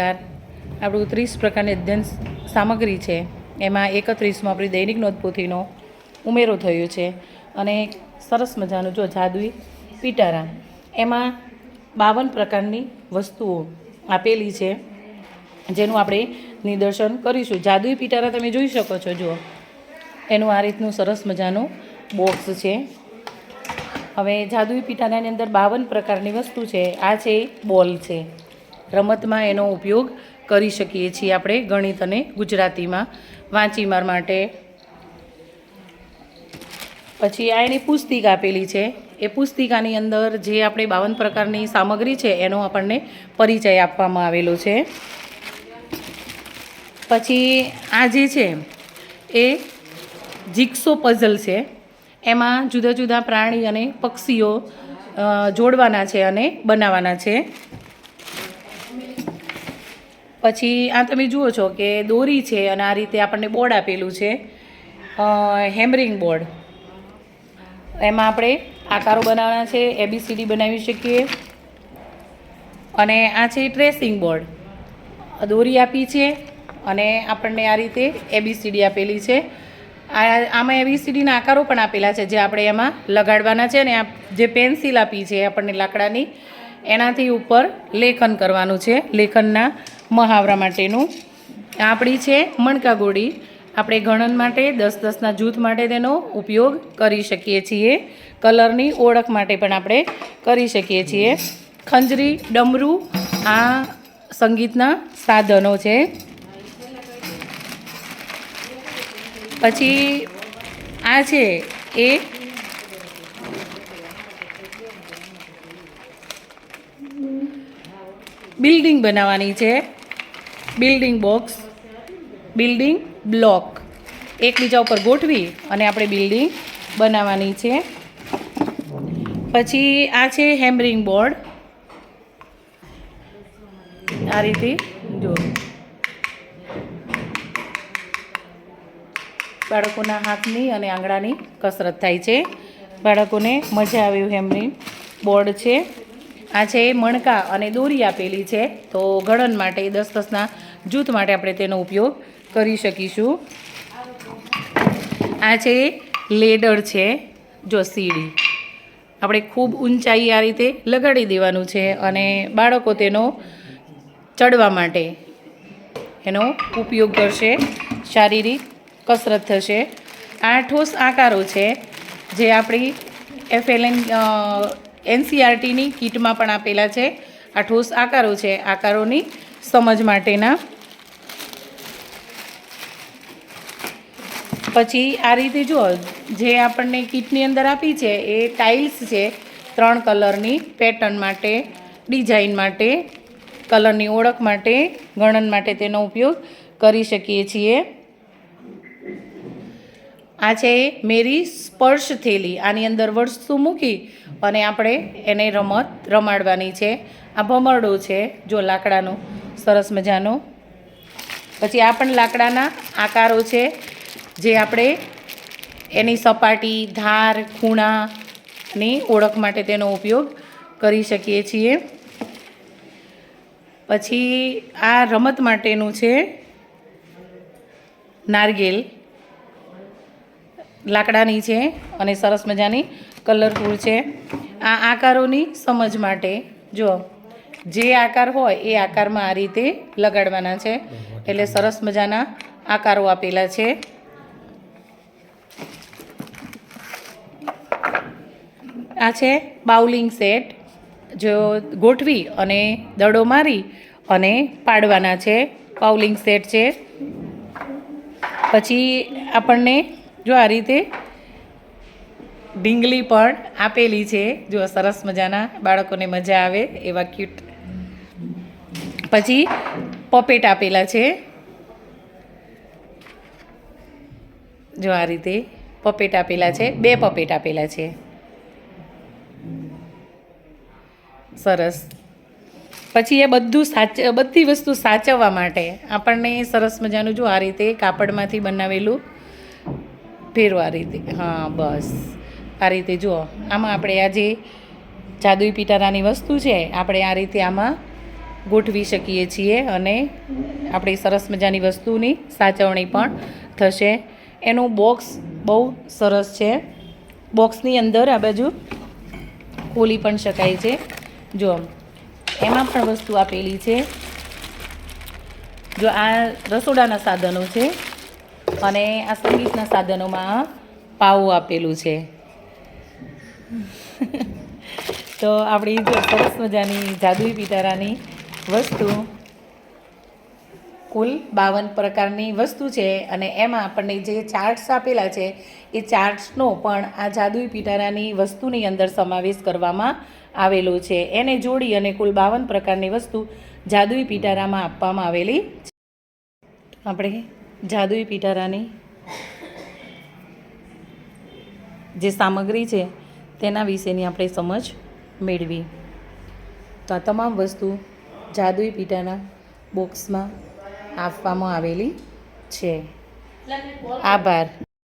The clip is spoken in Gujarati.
નમસ્કાર આપણું ત્રીસ પ્રકારની અધ્યયન સામગ્રી છે. એમાં એકત્રીસમાં આપણી દૈનિક નોંધપોથીનો ઉમેરો થયો છે અને સરસ મજાનું જો જાદુઈ પિટારા. એમાં બાવન પ્રકારની વસ્તુઓ આપેલી છે, જેનું આપણે નિદર્શન કરીશું. જાદુઈ પિટારા તમે જોઈ શકો છો, જુઓ. એનું આ રીતનું સરસ મજાનું બોક્સ છે. હવે જાદુઈ પિટારાની અંદર બાવન પ્રકારની વસ્તુ છે. આ છે બોલ છે. રમતમાં એનો ઉપયોગ કરી શકીએ છીએ આપણે ગણિત અને ગુજરાતીમાં. વાંચીમાર માટે. પછી આ એની પુસ્તિક આપેલી છે. એ પુસ્તિકાની અંદર જે આપણે બાવન પ્રકારની સામગ્રી છે, એનો આપણને પરિચય આપવામાં આવેલો છે. પછી આ જે છે, એ જીક્સો પઝલ છે. એમાં જુદા જુદા પ્રાણી અને પક્ષીઓ જોડવાના છે અને બનાવવાના છે. પછી આ તમે જુઓ છો કે દોરી છે અને આ રીતે આપણને બોર્ડ આપેલું છે હેમરિંગ બોર્ડ. એમાં આપણે આકારો બનાવવાના છે એબીસીડી બનાવી શકીએ. અને આ છે ટ્રેસિંગ બોર્ડ. દોરી આપી છે અને આપણને આ રીતે એબીસીડી આપેલી છે. આ, આમાં એબીસીડીના આકારો પણ આપેલા છે, જે આપણે એમાં લગાડવાના છે અને આ જે પેન્સિલ આપી છે આપણને લાકડાની, એનાથી ઉપર લેખન કરવાનું છે, લેખનના મહાવરા માટેનું. આપણી છે મણકા ગોળી. આપણે ગણન માટે, દસ દસના જૂથ માટે તેનો ઉપયોગ કરી શકીએ છીએ. કલરની ઓળખ માટે પણ આપણે કરી શકીએ છીએ. ખંજરી, ડમરું, આ સંગીતના સાધનો છે. પછી આ છે એ બિલ્ડિંગ બનાવવાની છે. Building box, building block. એકબીજા ઉપર ગોઠવી અને આપણે બિલ્ડિંગ બનાવવાની છે. પછી આ છે હેમરિંગ બોર્ડ. આ રીતે જો બાળકોના હાથની અને આંગળાની કસરત થાય છે. બાળકોને મજા આવ્યું હેમરિંગ બોર્ડ છે. આ છે મણકા અને દોરી આપેલી છે. તો ગળન માટે દસ દસના જૂથ માટે આપણે તેનો ઉપયોગ કરી શકીશું. આ છે લેડર છે, જો સીડી. આપણે ખૂબ ઊંચાઈ આ રીતે લગાડી દેવાનું છે અને બાળકો તેનો ચડવા માટે એનો ઉપયોગ કરશે. શારીરિક કસરત થશે. આ ઠોસ આકારો છે, જે આપણી એફએલએન એનસીઆરટીની કીટમાં પણ આપેલા છે. આ ઠોસ આકારો છે. આકારોની સમજ માટેના. પછી આ રીતે જુઓ, જે આપણને કીટની અંદર આપી છે એ ટાઇલ્સ છે ત્રણ કલરની, પેટર્ન માટે, ડિઝાઇન માટે, કલરની ઓળખ માટે, ગણન માટે તેનો ઉપયોગ કરી શકીએ છીએ. આ છે મેરી સ્પર્શ થેલી, આની અંદર વસ્તુ મૂકી અને આપણે એને રમત રમાડવાની છે. આ ભમરડો છે, જો લાકડાનો. સરસ મજાનો. પછી આ પણ લાકડાના આકારો છે, જે આપણે એની સપાટી, ધાર ખૂણાની ઓળખ માટે તેનો ઉપયોગ કરી શકીએ છીએ. પછી આ રમત માટેનું છે નારગેલ લાકડાની છે અને સરસ મજાની કલરફુલ છે. આ આકારોની સમજ માટે જો જે આકાર હોય એ આકારમાં આ રીતે લગાડવાના છે. એટલે સરસ મજાના આકારો આપેલા છે. આ છે બાઉલિંગ સેટ. જો ગોઠવી અને દડો મારી અને પાડવાના છે. બાઉલિંગ સેટ છે. પછી આપણને જો આ રીતે ઢીંગલી પણ આપેલી છે. જો સરસ મજાના બાળકોને મજા આવે એવા ક્યુટ પછી પપેટ આપેલા છે. જો આ રીતે પપેટ આપેલા છે. બે પપેટ આપેલા છે. સરસ. પછી એ બધું સાચ, બધી વસ્તુ સાચવવા માટે આપણને સરસ મજાનું જો આ રીતે કાપડમાંથી બનાવેલું ફેરવા રીતે. હા, બસ. આ રીતે જુઓ. આમાં આપણે આ જે જાદુઈ પિટારાની વસ્તુ છે, આપણે આ રીતે આમાં ગોઠવી શકીએ છીએ અને આપણી સરસ મજાની વસ્તુની સાચવણી પણ થશે. એનું બોક્સ બહુ સરસ છે. બોક્સની અંદર આ બાજુ ખોલી પણ શકાય છે. જો એમાં પણ વસ્તુ આપેલી છે. જો આ રસોડાના સાધનો છે અને આ સંગીતના સાધનોમાં પાવું આપેલું છે. તો આપણી જો સરસ મજાની જાદુઈ પિટારાની વસ્તુ. કુલ બાવન પ્રકારની વસ્તુ છે અને એમાં આપણને જે ચાર્ટ્સ આપેલા છે, એ ચાર્ટ્સનો પણ આ જાદુઈ પિટારાની વસ્તુની અંદર સમાવેશ કરવામાં આવેલો છે. એને જોડી અને કુલ બાવન પ્રકારની વસ્તુ જાદુઈ પિટારામાં આપવામાં આવેલી છે. આપણે જાદુઈ પિટારાની જે સામગ્રી છે, તેના વિશેની આપણે સમજ મેળવી. તો આ તમામ વસ્તુ જાદુઈ પીટાના બોક્સમાં આપવામાં આવેલી છે. આભાર.